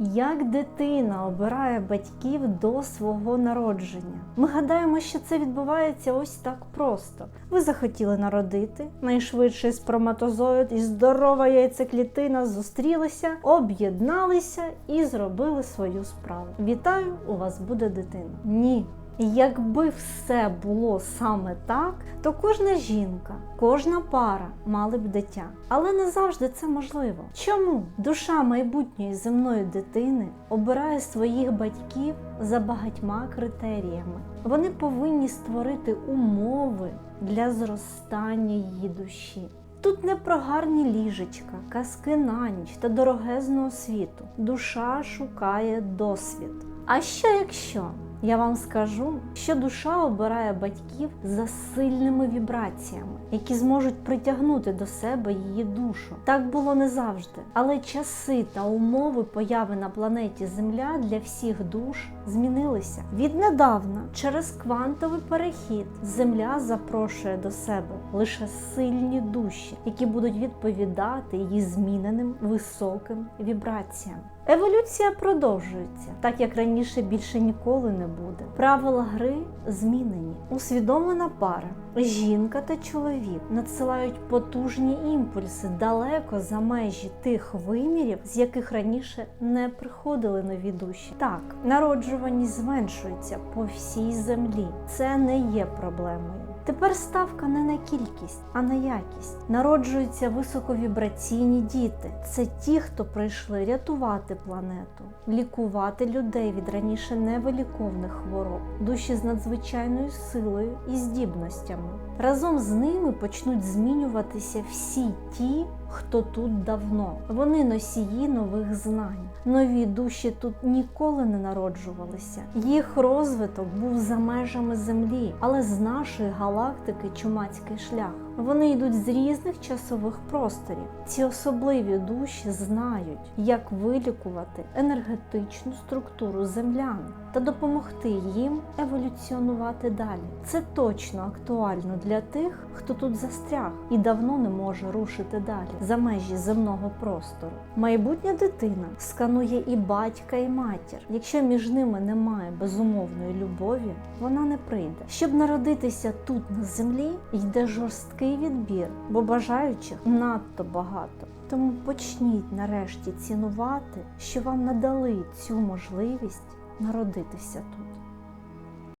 Як дитина обирає батьків до свого народження? Ми гадаємо, що це відбувається ось так просто. Ви захотіли народити, найшвидший сперматозоїд і здорова яйцеклітина зустрілися, об'єдналися і зробили свою справу. Вітаю, у вас буде дитина. Ні. Якби все було саме так, то кожна жінка, кожна пара мали б дитя. Але не завжди це можливо. Чому душа майбутньої земної дитини обирає своїх батьків за багатьма критеріями? Вони повинні створити умови для зростання її душі. Тут не про гарні ліжечка, казки на ніч та дорогезну освіту. Душа шукає досвід. А що якщо? Я вам скажу, що душа обирає батьків за сильними вібраціями, які зможуть притягнути до себе її душу. Так було не завжди, але часи та умови появи на планеті Земля для всіх душ змінилися. Віднедавна, через квантовий перехід, Земля запрошує до себе лише сильні душі, які будуть відповідати її зміненим високим вібраціям. Еволюція продовжується, так як раніше більше ніколи не буде. Правила гри змінені. Усвідомлена пара, жінка та чоловік надсилають потужні імпульси далеко за межі тих вимірів, з яких раніше не приходили нові душі. Так, народжуваність зменшується по всій землі. Це не є проблемою. Тепер ставка не на кількість, а на якість. Народжуються високовібраційні діти. Це ті, хто прийшли рятувати планету, лікувати людей від раніше невиліковних хвороб, душі з надзвичайною силою і здібностями. Разом з ними почнуть змінюватися всі ті, хто тут давно. Вони носії нових знань. Нові душі тут ніколи не народжувалися. Їх розвиток був за межами землі, але з нашої галактики чумацький шлях. Вони йдуть з різних часових просторів. Ці особливі душі знають, як вилікувати енергетичну структуру землян та допомогти їм еволюціонувати далі. Це точно актуально для тих, хто тут застряг і давно не може рушити далі за межі земного простору. Майбутня дитина сканує і батька, і матір. Якщо між ними немає безумовної любові, вона не прийде. Щоб народитися тут на землі, йде жорсткий відбір, бо бажаючих надто багато. Тому почніть нарешті цінувати, що вам надали цю можливість народитися тут.